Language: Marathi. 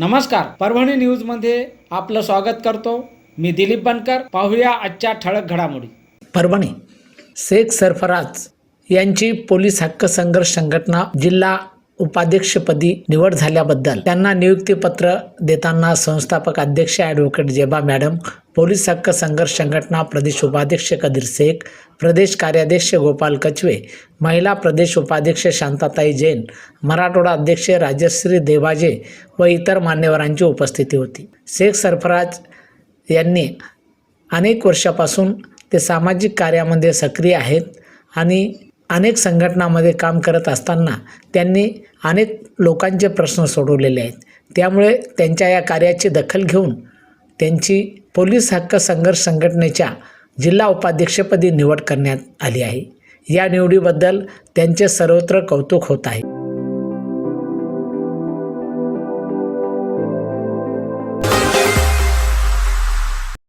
नमस्कार परभणी न्यूजमध्ये आपलं स्वागत करतो. मी दिलीप बनकर पाहूया आजच्या ठळक घडामोडी. परभणी शेख सरफराज यांची पोलीस हक्क संघर्ष संघटना जिल्हा उपाध्यक्षपदी निवड झाल्याबद्दल त्यांना नियुक्तीपत्र देताना संस्थापक अध्यक्ष ॲडव्होकेट जेबा मॅडम पोलीस हक्क संघर्ष संघटना प्रदेश उपाध्यक्ष कदीर शेख प्रदेश कार्याध्यक्ष गोपाल कचवे महिला प्रदेश उपाध्यक्ष शांताताई जैन मराठवाडा अध्यक्ष राजश्री देवाजे व इतर मान्यवरांची उपस्थिती होती. शेख सरफराज यांनी अनेक वर्षापासून ते सामाजिक कार्यामध्ये सक्रिय आहेत आणि अनेक संघटनामध्ये काम करत असताना त्यांनी अनेक लोकांचे प्रश्न सोडवलेले आहेत. त्यामुळे त्यांच्या या कार्याची दखल घेऊन त्यांची पोलीस हक्क संघर्ष संघटनेच्या जिल्हा उपाध्यक्षपदी निवड करण्यात आली आहे. या निवडीबद्दल त्यांचे सर्वत्र कौतुक होत आहे.